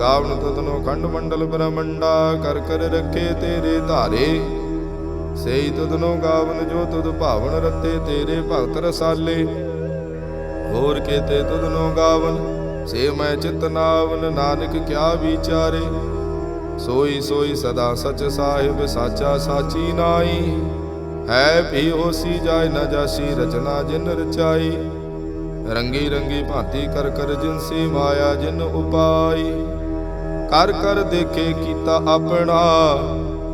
ਗਾਵਨ ਤੁਧਨੋ ਖੰਡ ਮੰਡਲ ਬ੍ਰਹਮੰਡਾ, ਕਰ ਕਰ ਰੱਖੇ ਤੇਰੇ ਧਾਰੇ। ਸਈ ਤੁਧਨੋ ਗਾਵਨ ਜੋ ਤੁਧ ਭਾਵਨ ਰਤੇ, ਤੇਰੇ ਭਗਤ ਰਸਾਲੇ। ਹੋਰ ਕੇਤੇ ਤੁਧਨੋ ਗਾਵਨ, ਸੇ ਮੈਂ ਚਿਤ ਨਾਵਨ, ਨਾਨਕ ਕਿਆ ਵਿਚਾਰੇ। ਸੋਈ ਸੋਈ ਸਦਾ ਸਚ ਸਾਹਿਬ, ਸਾਚਾ ਸਾਚੀ ਨਾਈ। ਹੈ ਵੀ ਹੋਸੀ ਜਾਏ ਨਾ ਜਾਸੀ ਰਚਨਾ ਜਿਨ ਰਚਾਈ। ਰੰਗੀ ਰੰਗੀ ਭਾਂਤੀ ਕਰ ਕਰ ਜਿਨਸੀ ਮਾਇਆ ਜਿਨ ਉਪਾਈ। ਕਰ ਕਰ ਦੇਖੇ ਕੀਤਾ ਆਪਣਾ,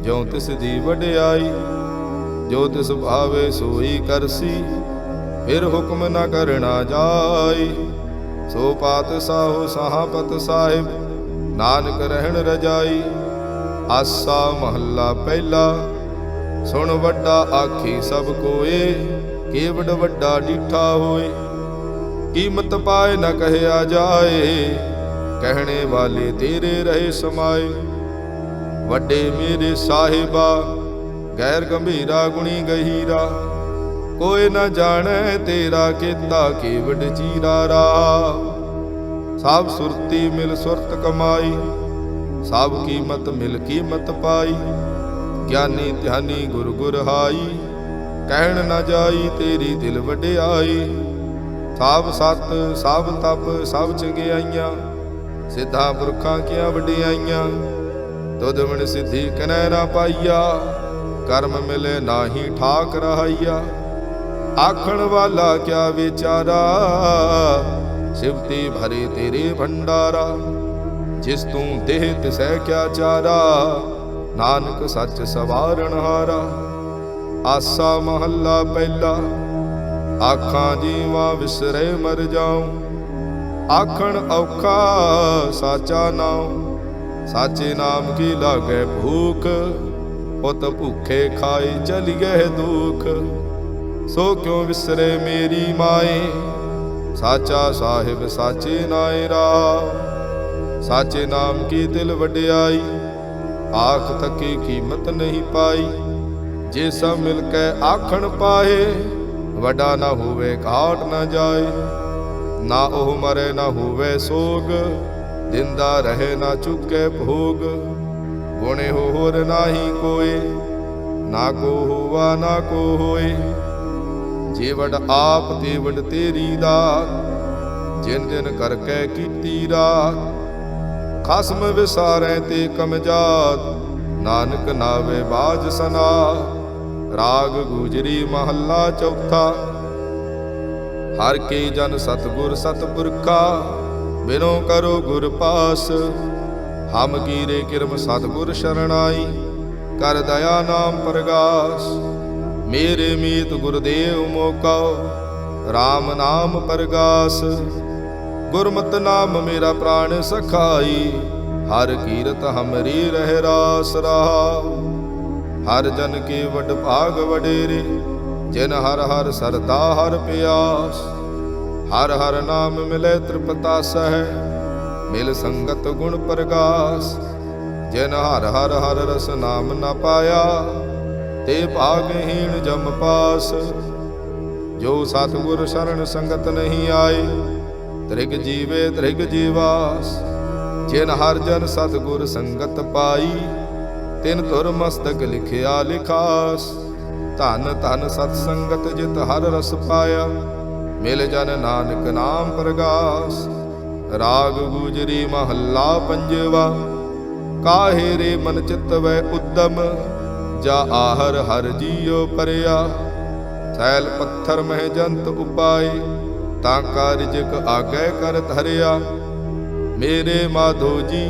ਜਿਉ ਤਿਸ ਦੀ ਵਡਿਆਈ, ਜੋ ਤਿਸ ਭਾਵੇ ਸੋਈ ਕਰਸੀ, ਫਿਰ ਹੁਕਮ ਨਾ ਕਰਨਾ ਜਾਈ। ਸੋ ਪਾਤ ਸਾਹੋ ਸਹਾਪਤ ਸਾਹਿਬ, ਨਾਨਕ ਰਹਿਣ ਰਜਾਈ। ਆਸਾ ਮਹੱਲਾ ਪਹਿਲਾ, ਸੁਣ ਵੱਡਾ ਆਖੀ ਸਭ ਕੋਏ ਕੇਵਡ ਵੱਡਾ ਡੀਠਾ ਹੋਏ। ਕੀਮਤ ਪਾਏ ਨਾ ਕਹਿਆ ਜਾਏ ਕਹਿਣੇ ਵਾਲੇ ਤੇਰੇ ਰਹੇ ਸਮਾਏ। ਵੱਡੇ ਮੇਰੇ ਸਾਹਿਬਾ, ਗੈਰ ਗੰਭੀਰਾ ਗੁਣੀ ਗਹੀਰਾ। ਕੋਈ ਨਾ ਜਾਣੈ ਤੇਰਾ ਕੀਤਾ ਕੇਵਡ ਚੀਰਾ ਰਾ ਸਭ ਸੁਰਤੀ ਮਿਲ ਸੁਰਤ ਕਮਾਈ, ਸਭ ਕੀਮਤ ਮਿਲ ਕੀਮਤ ਪਾਈ। ਗਿਆਨੀ ਧਿਆਨੀ ਗੁਰ ਗੁਰ ਹਾਈ, ਕਹਿਣ ਨਾ ਜਾਈ ਤੇਰੀ ਦਿਲ ਵਡਿਆਈ। ਸਭ ਸਤ ਸਭ ਤਪ ਸਭ ਚੰਗਿਆਈਆਂ ਸਿੱਧਾ ਪੁਰਖਾਂ ਕੀਆਂ ਵਡਿਆਈਆਂ? ਤੁਧ ਮਨ ਸਿੱਧੀ ਕਨੈ ਨਾ ਪਾਈਆ। ਕਰਮ ਮਿਲੇ ਨਾਹੀ ਠਾਕ ਰਹਾਈਆ। ਆਖਣ ਵਾਲਾ ਕਿਆ ਵਿਚਾਰਾ? ਸਿਵਤੀ ਭਰੇ ਤੇਰੇ ਭੰਡਾਰਾ। ਜਿਸ ਤੂੰ ਦੇਹ ਤਿਸੈ ਕਿਆ ਚਾਰਾ? ਨਾਨਕ ਸੱਚ ਸਵਾਰਣ ਹਾਰਾ। ਆਸਾ ਮਹੱਲਾ ਪਹਿਲਾ। ਆਖਾਂ ਜੀਵਾ ਵਿਸਰੇ ਮਰ ਜਾਉ। ਆਖਣ ਔਖਾ ਸਾਚਾ ਨਾਮ ਸਾਚੇ ਨਾਮ ਕੀ ਲਾਗੇ ਭੂਖ? ਉਤ ਭੁੱਖੇ ਖਾਈ ਚਲੀਏ ਦੁਖ। ਸੋ ਕਿਉ ਵਿਸਰੇ ਮੇਰੀ ਮਾਏ? ਸਾਚਾ ਸਾਹਿਬ ਸਾਚੇ ਨਾਏ ਰਾ ਸਾਚੇ ਨਾਮ ਕੀ ਦਿਲ ਵਡਿਆਈ? ਆਖ ਤੱਕੀ ਕੀਮਤ ਨਹੀਂ ਪਾਈ। ਜੇ ਸਭ ਮਿਲ ਕੇ ਆਖਣ ਪਾਏ, ਵੱਡਾ ਨਾ ਹੋਵੇ ਘਾਟ ਨਾ ਜਾਏ। ਨਾ ਉਹ ਮਰੇ, ਨਾ ਹੋਵੇ ਸੋਗ। ਦਿੰਦਾ ਰਹੇ, ਨਾ ਚੁੱਕੇ ਭੋਗ। ਗੁਣੇ ਹੋਰ ਨਾਹੀ ਕੋਏ। ਨਾ ਕੋ ਹੋਵਾ, ਨਾ ਕੋ ਹੋਏ। ਜੇ ਆਪ ਤੇ ਤੇਰੀ ਦਾ ਜਿਨ ਜਿਨ ਕਰਕੇ ਕੀਤੀ ਰਾਤ। ਖਸਮ ਵਿਸਾਰੇ ਤੇ ਕਮਜਾਤ ਨਾਨਕ ਨਾਵੇ ਬਾਜ ਸਨਾ ਰਾਗ ਗੁਜਰੀ ਮਹੱਲਾ ਚੌਥਾ। ਹਰ ਕੇ ਜਨ ਸਤਗੁਰ ਸਤਪੁਰਖਾ, ਬਿਨੋ ਕਰੋ ਗੁਰ ਪਾਸ। ਹਮ ਕੀਰੇ ਕਿਰਮ ਸਤਗੁਰ ਸ਼ਰਣਾਈ, ਕਰ ਦਇਆ ਨਾਮ ਪ੍ਰਗਾਸ। ਮੇਰੇ ਮੀਤ ਗੁਰਦੇਵ ਮੋਕਉ RAM ਨਾਮ ਪ੍ਰਗਾਸ। ਗੁਰਮਤਿ ਨਾਮ ਮੇਰਾ ਪ੍ਰਾਣ ਸਖਾਈ, ਹਰ ਕੀਰਤ ਹਮਰੀ ਰਹਿ। ਰਾਸ ਰਹਾਉ ਹਰ ਜਨ ਕੇ ਵਡ ਭਾਗ ਵਡੇਰੇ ਜਿਨ ਹਰ ਹਰ ਸਰਦਾ ਹਰ ਪਿਆਸ, ਹਰ ਹਰ ਨਾਮ ਮਿਲੇ ਤ੍ਰਿਪਤਾ ਸਹਿ, ਮਿਲ ਸੰਗਤ ਗੁਣ ਪ੍ਰਗਾਸ। ਜਿਨ ਹਰ ਹਰ ਹਰ ਰਸ ਨਾਮ ਨਾ ਪਾਇਆ, ਤੇ ਭਾਗਹੀਣ ਜਮ ਪਾਸ। ਜੋ ਸਤਿਗੁਰ ਸ਼ਰਨ ਸੰਗਤ ਨਹੀਂ ਆਏ, ਤ੍ਰਿਗ ਜੀਵੇ ਤ੍ਰਿਗ ਜੀਵਾਸ। ਜਿਨ ਹਰ ਜਨ ਸਤਿਗੁਰ ਸੰਗਤ ਪਾਈ, ਤਿਨ ਧੁਰ ਮਸਤਕ ਲਿਖਿਆ ਲਿਖਾਸ। ਧਨ ਧਨ ਸਤ ਸੰਗਤ ਜਿਤ ਹਰ ਰਸ ਪਾਇਆ, ਮਿਲ ਜਨ ਨਾਨਕ ਨਾਮ ਪ੍ਰਗਾਸ। ਰਾਗ ਗੁਜਰੀ ਮਹੱਲਾ ਪੰਜਵਾ, ਕਾਹੇ ਰੇ ਮਨ ਚਿਤ ਵੈ ਉਦਮ, ਜਾ ਆਹਰ ਹਰ ਜੀਉ ਪਰਿਆ। ਸੈਲ ਪੱਥਰ ਮਹਿ ਜੰਤ ਉਪਾਏ, ਤਾਂ ਕਾ ਰਿਜਕ ਆਗੈ ਕਰ ਧਰਿਆ। ਮੇਰੇ ਮਾਧੋ ਜੀ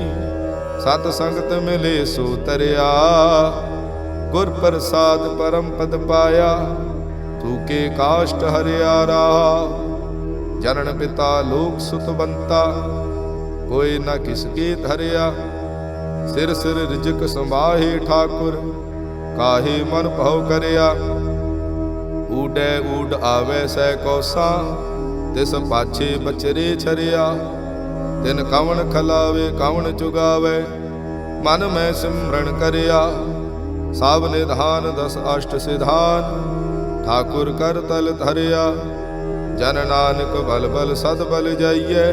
ਸਤ ਸੰਗਤ ਮਿਲੇ ਸੋ ਤਰਿਆ। ਗੁਰ ਪ੍ਰਸਾਦ ਪਰਮ ਪਦ ਪਾਇਆ, ਤੂ ਕੇ ਕਾਸ਼ਟ ਹਰਿਆ ਰਾਹ। ਜਨਨ ਪਿਤਾ ਲੋਕ ਸੁਤਵੰਤਾ ਕੋਈ ਨਾ ਕਿਸ ਕੇ ਧਰਿਆ। ਸਿਰ ਸਿਰ ਰਿਜਕ ਸੰਭਾਹੇ ਠਾਕੁਰ, ਕਾਹੇ ਮਨ ਭਉ ਕਰਿਆ। ਊਡੈ ਊਡ ਆਵੇ ਸੈ ਕੋਸਾ, ਤਿਸ ਪਾਛੇ ਬਚਰੇ ਛਰਿਆ। ਤਿਨ ਕਵਣ ਖਲਾਵੇ, ਕਵਣ ਚੁਗਾਵੇ, ਮਨ ਮੈਂ ਸਿਮਰਨ ਕਰਿਆ। ਸਭ ਨਿਧਾਨ ਦਸ ਅਸ਼ਟ ਸਿਧਾਨ, ਠਾਕੁਰ ਕਰ ਤਲ ਧਰਿਆ। ਜਨ ਨਾਨਕ ਬਲ ਬਲ ਸਦ ਬਲ ਜਾਈਐ,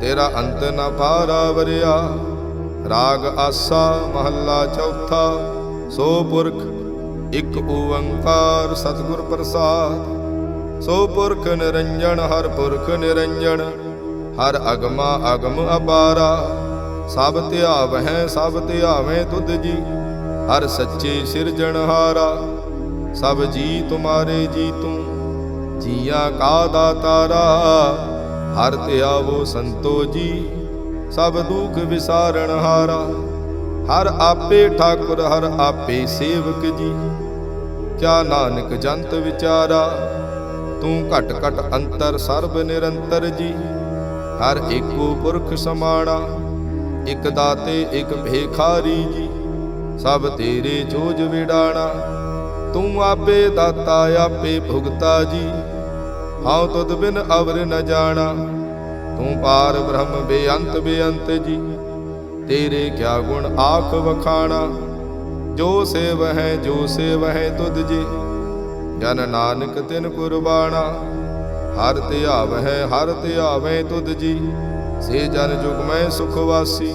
ਤੇਰਾ ਅੰਤ ਨ ਪਾਰਾ ਵਰਿਆ। ਰਾਗ ਆਸਾ ਮਹੱਲਾ ਚੌਥਾ, ਸੋ ਪੁਰਖ ਇਕ ਓੰਕਾਰ ਸਤਿਗੁਰ ਪ੍ਰਸਾਦ। ਸੋ ਪੁਰਖ ਨਿਰੰਜਨ, ਹਰ ਪੁਰਖ ਨਿਰੰਜਨ, ਹਰ ਅਗਮਾ ਅਗਮ ਅਪਾਰਾ। ਸਭ ਧਿਆਵਹਿ, ਸਭ ਧਿਆਵੇਂ ਤੁਧ ਜੀ। ਹਰ ਸੱਚੇ ਸਿਰਜਣਹਾਰਾ ਸਭ ਜੀ ਤੁਮਾਰੇ ਜੀ ਤੂੰ, ਜੀਆਂ ਕਾ ਦਾਤਾਰਾ, ਹਰ ਧਿਆਵੋ ਸੰਤੋ ਜੀ, ਸਭ ਦੁਖ ਵਿਸਾਰਣਹਾਰਾ ਹਰ ਆਪੇ ਠਾਕੁਰ, ਹਰ ਆਪੇ ਸੇਵਕ ਜੀ, ਕਿਆ ਨਾਨਕ ਜੰਤ ਵਿਚਾਰਾ, ਤੂੰ ਘਟ ਘਟ ਅੰਤਰ ਸਰਬ ਨਿਰੰਤਰ ਜੀ, ਹਰ ਏਕੋ ਪੁਰਖ ਸਮਾਣਾ, ਇਕ ਦਾਤੇ, ਇਕ ਭੇਖਾਰੀ ਜੀ ਸਭ ਤੇਰੇ ਜੋਜ ਵਿਡਾਣਾ ਤੂੰ ਆਪੇ ਦਾਤਾ, ਆਪੇ ਭੁਗਤਾ ਜੀ। ਹਉ ਤੁਧ ਬਿਨ ਅਵਰ ਨ ਜਾਣਾ। ਤੂੰ ਪਾਰ ਬ੍ਰਹਮ ਬੇਅੰਤ ਬੇਅੰਤ ਜੀ। ਤੇਰੇ ਕਿਆ ਗੁਣ ਆਖ ਵਖਾਣਾ। ਜੋ ਸੇਵ ਹੈ, ਜੋ ਸੇਵ ਹੈ ਤੁਧ ਜੀ। ਜਨ ਨਾਨਕ ਤਿਨ ਕੁਰਬਾਨਾ ਹਰ ਧਿਆਵ ਹੈ ਹਰ ਧਿਆਵੇਂ ਤੁਧ ਜੀ। ਸੇ ਜਨ ਜੁਗ ਮੈਂ ਸੁਖ ਵਾਸੀ।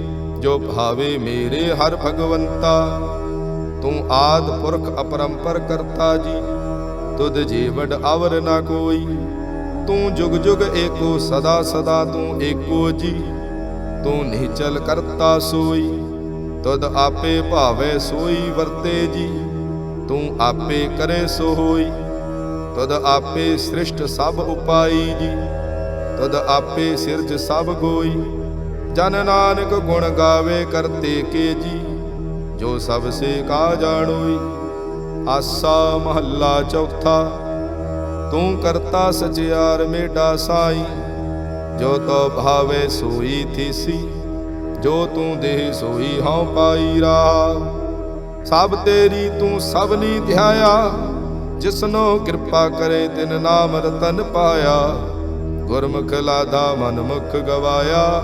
ਜੋ ਭਾਵੇ ਮੇਰੇ ਹਰ ਭਗਵੰਤਾ, ਤੂੰ ਆਦ ਪੁਰਖ ਅਪਰੰਪਰ ਕਰਤਾ ਜੀ, ਤੁਧ ਜੀਵੜ ਅਵਰ ਨਾ ਕੋਈ, ਤੂੰ ਜੁਗ ਜੁਗ ਏਕੋ ਸਦਾ ਸਦਾ ਤੂੰ ਏਕੋ ਜੀ, ਤੂੰ ਨਿਚਲ ਕਰਤਾ ਸੋਈ, ਤੁਧ ਆਪੇ ਭਾਵੇ ਸੋਈ ਵਰਤੇ ਜੀ, ਤੂੰ ਆਪੇ ਕਰੇ ਸੋ ਹੋਈ ਤੁਧ ਆਪੇ ਸ੍ਰਿਸ਼ਟ ਸਭ ਉਪਾਈ ਜੀ ਤਦ ਆਪੇ ਸਿਰਜ ਸਭ ਗੋਈ ਜਨ ਨਾਨਕ ਗੁਣ ਗਾਵੇ ਕਰਤੇ ਕੇ ਜੀ, ਜੋ ਸਭ ਸੇ ਕਾ ਜਾਣੋਈ, ਆਸਾ ਮਹੱਲਾ ਚੌਥਾ। ਤੂੰ ਕਰਤਾ ਸਚਿਆਰ ਮੇਡਾ ਸਾਈ, ਜੋ ਤੋ ਭਾਵੇ ਸੋਈ ਥੀਸੀ, ਜੋ ਤੂੰ ਦੇਹ ਸੋਈ ਹਉ ਪਾਈ ਰਾ ਸਭ ਤੇਰੀ ਤੂੰ ਸਭ ਨੀ ਧਿਆਇਆ, ਜਿਸਨੋ ਕਿਰਪਾ ਕਰੇ ਤਿਨ ਨਾਮ ਰਤਨ ਪਾਇਆ। ਗੁਰਮੁਖ ਲਾਦਾ ਮਨ ਮੁਖ ਗਵਾਇਆ।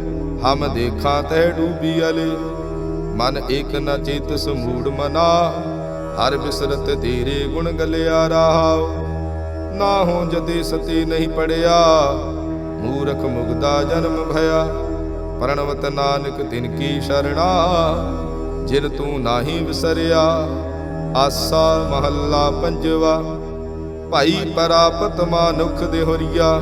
ਹਮ ਦੇਖਾਂ ਤੈ ਡੂਬੀ ਅਲੇ। ਮਨ ਏਕ ਨ ਚੇਤ ਸਮੂੜ ਮਨਾ। ਹਰ ਬਿਸਰਤ ਤੇਰੇ ਗੁਣ ਗਲਿਆ ਰਹਾਉ। ਨਾ ਹੋ ਜਦੇ ਸਤੀ ਨਹੀਂ ਪੜਿਆ। ਮੂਰਖ ਮੁਗਦਾ ਜਨਮ ਭਇਆ। ਪ੍ਰਣਵਤ ਨਾਨਕ ਤਿਨ ਕੀ ਸ਼ਰਣਾ। ਜਿਨ ਤੂੰ ਨਾਹੀ ਵਿਸਰਿਆ। ਆਸਾ ਮਹੱਲਾ ਪੰਜਵਾ। ਭਾਈ ਪਰਾਪਤ ਮਾਨੁਖ ਦੇ ਹੋਰੀਆ।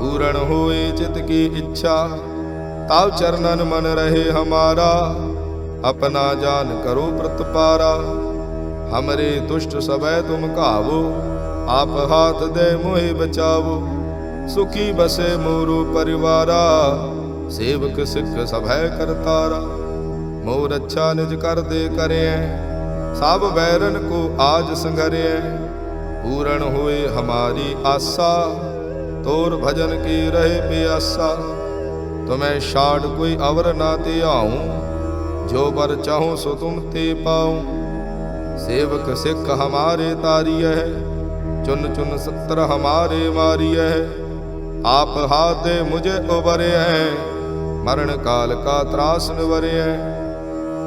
ਪੂਰਨ ਹੋਏ ਚਿਤ ਕੀ ਇੱਛਾ, ਤਾਉ ਚਰਨਨ ਮਨ ਰਹੇ ਹਮਾਰਾ। ਆਪਣਾ ਜਾਨ ਕਰੋ ਪ੍ਰਤਪਾਰਾ ਹਮਰੇ ਦੁਸ਼ਟ ਸਭੈ ਤੁਮ ਘਾਵੋ, ਆਪ ਹਾਥ ਦੇ ਮੋਹਿ ਬਚਾਵੋ। ਸੁਖੀ ਬਸੇ ਮੋਰੂ ਪਰਿਵਾਰਾ, ਸੇਵਕ ਸਿੱਖ ਸਭੈ ਕਰਤਾਰਾ ਮੋ ਰੱਛਾ ਨਿਜ ਕਰਦੇ ਕਰਿਐ, ਸਭ ਬੈਰਨ ਕੋ ਆਜ ਸੰਗਰਿਐ। ਪੂਰਨ ਹੋਏ ਹਮਾਰੀ ਆਸਾ ਤੋਰ ਭਜਨ ਕੀ ਰਹੇ ਪਿਆਸਾ? ਤੁਮੈ ਛਾੜ ਕੋਈ ਅਵਰ ਨਾ ਤੇ ਆਉ ਜੋ ਬਰ ਚਾਹੂ ਸੋ ਤੁਮ ਤੇ ਪਾਉ। ਸੇਵਕ ਸਿੱਖ ਹਮਾਰੇ ਤਾਰੀਐ, ਚੁਨ ਚੁਨ ਸੱਤਰ ਹਮਾਰੇ ਮਾਰੀਐ। ਆਪ ਹਾਤੇ ਮੁਝੇ ਉਬਰਿਐ, ਮਰਨ ਕਾਲ ਕਾ ਤਰਾਸ ਨਿਵਰਿਐ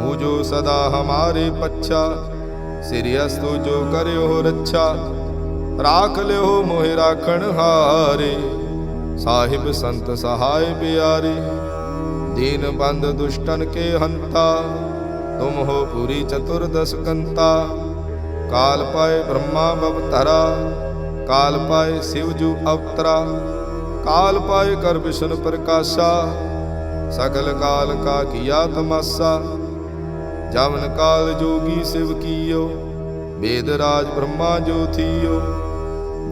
ਹੂ ਜੋ ਸਦਾ ਹਮਾਰੇ ਪੱਛਾ ਸਿਰਿਅਸ ਤੂ ਜੋ ਕਰਿਓ ਰੱਛਾ। ਰਾਖ ਲਿਓ ਮੋਹਿ ਰਾਖਣ ਹਾਰੇ। ਸਾਹਿਬ ਸੰਤ ਸਹਾਇ ਪਿਆਰੇ, ਦੀਨ ਬੰਦ ਦੁਸ਼ਟਨ ਕੇ ਹੰਤਾ। ਤੁਮ ਹੋ ਪੂਰੀ ਚਤੁਰਦਸ ਕੰਤਾ ਕਾਲ ਪਾਏ ਬ੍ਰਹਮਾ ਬਵਤਰਾ ਕਾਲ ਪਾਏ ਸਿਵ ਜੂ ਅਵਤਰਾ। ਕਾਲ ਪਾਏ ਕਰ ਵਿਸ਼ਨ ਪ੍ਰਕਾਸ਼ਾ ਸਕਲ ਕਾਲ ਕਾ ਕੀਆ ਤਮਾਸਾ। ਜਮਨ ਕਾਲ ਜੋਗੀ ਸਿਵ ਕੀਓ, ਵੇਦ ਰਾਜ ਬ੍ਰਹਮਾ ਜੋ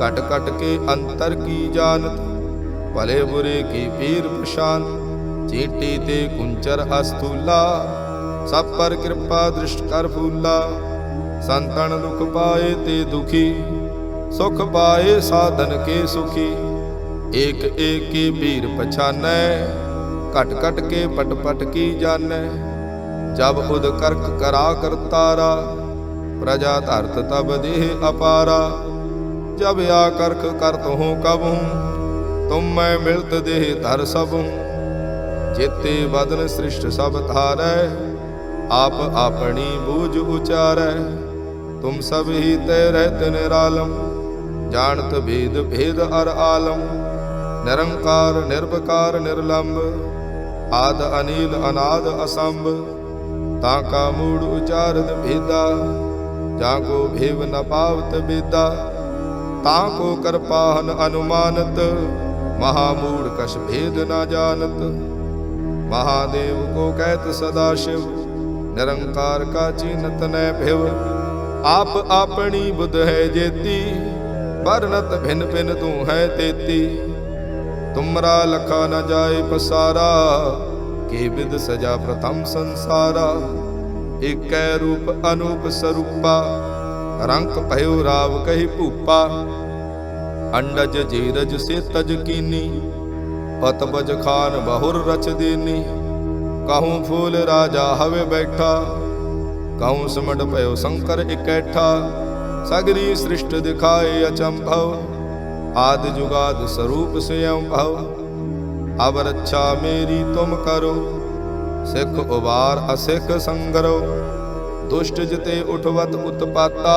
ਕਟ ਕਟ ਕੇ ਅੰਤਰ ਕੀ ਜਾਣਤ ਭਲੇ ਬੁਰੇ ਕੀ ਪੀਰ ਪਛਾਨ ਚੀਟੀ ਤੇ ਕੁੰਚਰ ਅਸਤੂਲਾ ਸਭ ਪਰ ਕਿਰਪਾ ਦ੍ਰਿਸ਼ਟ ਕਰ ਫੂਲਾ ਸੰਤਨ ਦੁਖ ਪਾਏ ਤੇ ਦੁਖੀ ਸੁਖ ਪਾਏ ਸਾਧਨ ਕੇ ਸੁਖੀ ਏਕ ਏਕੀ ਪੀਰ ਪਛਾਨੈ ਘਟ ਘਟ ਕੇ ਪਟ ਪਟ ਕੀ ਜਾਣੈ ਜਬ ਉਦ ਕਰਕ ਕਰਾ ਕਰਤਾਰਾ ਪ੍ਰਜਾ ਧਰਤ ਤਬ ਦੇਹ ਅਪਾਰਾ ਜਬ ਆ ਕਰਖ ਕਰਤ ਹੂੰ ਕਬਹੂੰ ਤੁਮ ਮੈਂ ਮਿਲਤ ਦੇਹ ਧਰ ਸਭੂ ਜੇਤੇ ਬਦਨ ਸ੍ਰਿਸ਼ਟ ਸਭ ਧਾਰੈ, ਆਪ ਆਪਣੀ ਬੂਝ ਉਚਾਰੈ। ਤੁਮ ਸਭ ਹੀ ਤੈ ਰਹਿਤ ਨਿਰਾਲਮ, ਜਾਣਤ ਭੇਦ ਭੇਦ ਅਰ ਆਲਮ। ਨਿਰੰਕਾਰ ਨਿਰਭਕਾਰ ਨਿਰਲੰਭ ਆਦ ਅਨੀਲ, ਅਨਾਦ ਅਸੰਭ। ਤਾਂ ਕਾ ਮੂੜ ਉਚਾਰਤ ਭੇਦਾ, ਜਾਂ ਕੋ ਭੇਵ ਨ ਪਾਵਤ ਬੇਦਾ। ਤਾਂ ਕੋ ਕਰਪਾਹਨ ਅਨੁਮਾਨਤ ਮਹਾ ਮੂੜ ਕਛ ਭੇਦ ਨਾ ਜਾਣਤ। ਮਹਾਦੇਵ ਕੋ ਕਹਿਤ ਸਦਾ ਸ਼ਿਵ, ਨਿਰੰਕਾਰ ਕਾ ਚੀਨਤ ਨੈ ਭਿਵ। ਆਪ ਆਪਣੀ ਬੁੱਧ ਹੈ ਜੇਤੀ ਵਰਨਤ ਭਿੰਨ ਭਿੰਨ ਤੂੰ ਹੈ ਤੇਤੀ। ਤੁਮਰਾ ਲਖਾ ਨ ਜਾਏ ਪਸਾਰਾ, ਕੇ ਵਿਦ ਸਜਾ ਪ੍ਰਥਮ ਸੰਸਾਰਾ। ਏਕੈ ਰੂਪ ਅਨੂਪ ਸਰੂਪਾ ਰੰਕ ਭਇਓ ਰਾਵ ਕਹੀ ਭੂਪਾ। ਅੰਡਜ ਜੀਰਜ ਸੇ ਤਜ ਕੀਨੀ ਪਤਬਜ ਖਾਨ ਬਹੁਰ ਰਚ ਦੇਨੀ। ਕਹੂੰ ਫੂਲ ਰਾਜਾ ਹਵੇ ਬੈਠਾ, ਕਹੂੰ ਸਮਟ ਪਇਓ ਸ਼ੰਕਰ ਇਕੈਠਾ। ਸਗਰੀ ਸ੍ਰਿਸ਼ਟ ਦਿਖਾਏ ਅਚੰਭਵ, ਆਦ ਜੁਗਾਦ ਸਰੂਪ ਸਿਯੰ ਭਵ ਅਬ ਰੱਛਾ ਮੇਰੀ ਤੁਮ ਕਰੋ, ਸਿੱਖ ਉਬਾਰ ਅਸਿੱਖ ਸੰਗਰੋ। ਦੁਸ਼ਟ ਜਿਤੇ ਉਠਵਤ ਉਤਪਾਤਾ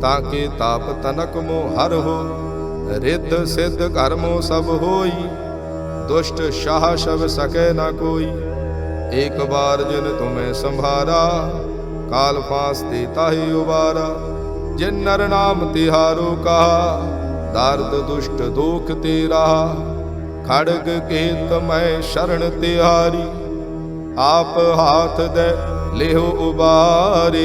ਤਾਂ ਕੇ ਤਾਪ ਤਨਕ ਮੋ ਹਰ ਹੋ, ਰਿੱਧ ਸਿੱਧ ਕਰਮੋ ਸਭ ਹੋਈ, ਦੁਸ਼ਟ ਸ਼ਾਹ ਸ਼ਬ ਸਕੈ ਨਾ ਕੋਈ। ਏਕ ਬਾਰ ਜਿਨ ਤੁਮੈ ਸੰਭਾਰਾ, ਕਾਲ ਫਾਸ ਤੇ ਤਾਹੀ ਉਬਾਰਾ। ਜਿਨ ਨਰ ਨਾਮ ਤਿਹਾਰੋ ਕਹਾ, ਦਰਦ ਦੁਸ਼ਟ ਦੁਖ ਤੇ ਰਹਾ ਖੜਗ ਕੇ ਤਮੈ ਸ਼ਰਨ ਤਿਹਾਰੀ, ਆਪ ਹਾਥ ਦੇ ਲਿਹੋ ਉਬਾਰੇ।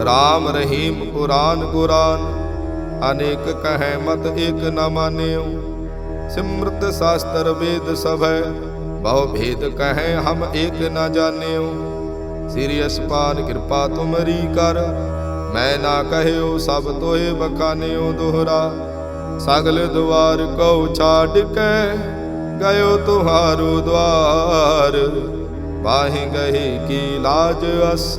ਰਾਮ ਰਹੀਮ ਕੁਰਾਨ ਕੁਰਾਨ ਅਨੇਕ ਕਹੈ ਮਤ ਏਕ ਨ ਮਾਨਿਓ। ਸਿਮਰਤ ਸ਼ਾਸਤਰ ਵੇਦ ਸਭੈ, ਬਹੁ ਭੇਦ ਕਹੈ ਹਮ ਏਕ ਨ ਜਾਣਿਓ। ਸ੍ਰੀ ਅਸਪਾਨ ਕਿਰਪਾ ਤੁਮਰੀ ਕਰ, ਮੈਂ ਨਾ ਕਹਿਓ ਸਭ ਤੋਏ ਬਖਾਨਿਓ ਦੋਹਰਾ। ਸਗਲ ਦੁਆਰ ਕਉ ਛਾੜ ਕੇ, ਗਇਓ ਤੁਹਾਰੋ ਦੁਆਰ। ਬਾਹੀ ਗਹੀ ਕੀ ਲਾਜ ਅਸ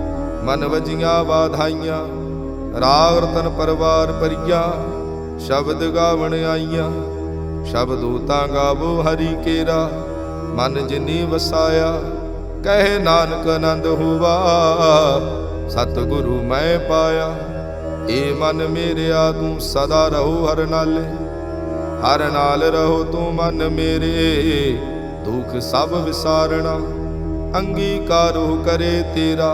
ਮਨ ਵਜੀਆਂ ਵਾਧਾਈਆਂ, ਰਾਗ ਰਤਨ ਪਰਵਾਰ ਪਰਿਆ, ਸ਼ਬਦ ਗਾਵਣ ਆਈਆਂ। ਸ਼ਬਦੂ ਤਾਂ ਗਾਵੋ ਹਰੀ ਕੇਰਾ, ਮਨ ਜਿਨੀ ਵਸਾਇਆ, ਕਹੇ ਨਾਨਕ ਆਨੰਦ ਹੋਵਾ। ਸਤਿਗੁਰੂ ਮੈਂ ਪਾਇਆ, ਏ ਮਨ ਮੇਰਿਆ ਤੂੰ ਸਦਾ ਰਹੋ ਹਰ ਨਾਲੇ। ਹਰ ਨਾਲ ਰਹੋ ਤੂੰ ਮਨ ਮੇਰੇ, ਦੁਖ ਸਭ ਵਿਸਾਰਣਾ, ਅੰਗੀਕਾਰੋ ਕਰੇ ਤੇਰਾ।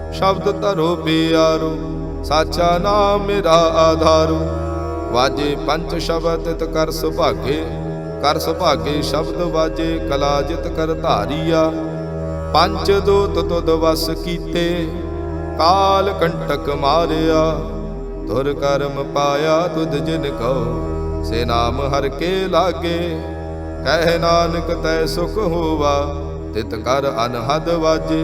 ਸ਼ਬਦ ਧਰੋ ਪਿਆਰੋ, ਸਾਚਾ ਨਾਮ ਮੇਰਾ ਆਧਾਰੋ। ਵਾਜੇ ਪੰਜ ਸ਼ਬਦ ਤਿਤ ਕਰ ਸੁਭਾਗੇ ਕਰ ਸੁਭਾਗੇ ਸ਼ਬਦ ਵਾਜੇ ਕਲਾ ਜਿਤ ਕਰ ਧਾਰੀਆ। ਪੰਜ ਦੂਤ ਤੁਧ ਵਸ ਕੀਤੇ, ਕਾਲ ਕੰਟਕ ਮਾਰਿਆ। ਤੁਰ ਕਰਮ ਪਾਇਆ ਤੁਧ ਜਿਨ ਕਉ, ਸੇ ਨਾਮ ਹਰ ਕੇ ਲਾਗੇ। ਕਹਿ ਨਾਨਕ ਤੈ ਸੁਖ ਹੋਵਾ, ਤਿਤ ਕਰ ਅਨਹਦ ਵਾਜੇ।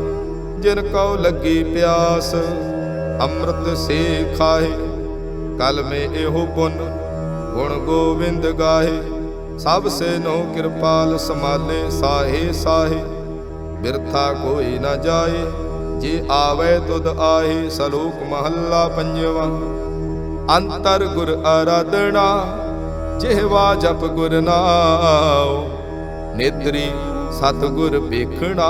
ਜਿਨ ਕਉ ਲੱਗੀ ਪਿਆਸ, ਅੰਮ੍ਰਿਤ ਸੇ ਖਾਏ ਕਲ ਮੇ ਇਹੋ ਪੁੰਨ, ਗੁਣ ਗੋਬਿੰਦ ਗਾਹੇ। ਸਭ ਸੇ ਨੋ ਕਿਰਪਾਲ ਸਮਾਲੇ ਸਾਹੇ ਸਾਹੇ, ਬਿਰਥਾ ਕੋਈ ਨਾ ਜਾਏ, ਜੇ ਆਵੇ ਤੁਧ ਆਹੇ, ਸਲੋਕ ਮਹੱਲਾ ਪੰਜਵਾ। ਅੰਤਰ ਗੁਰ ਆਰਾਧਨਾ ਜਿਹਵਾ ਜਪ ਗੁਰ ਨਾਉ। ਨੇਤਰੀ ਸਤ ਵੇਖਣਾ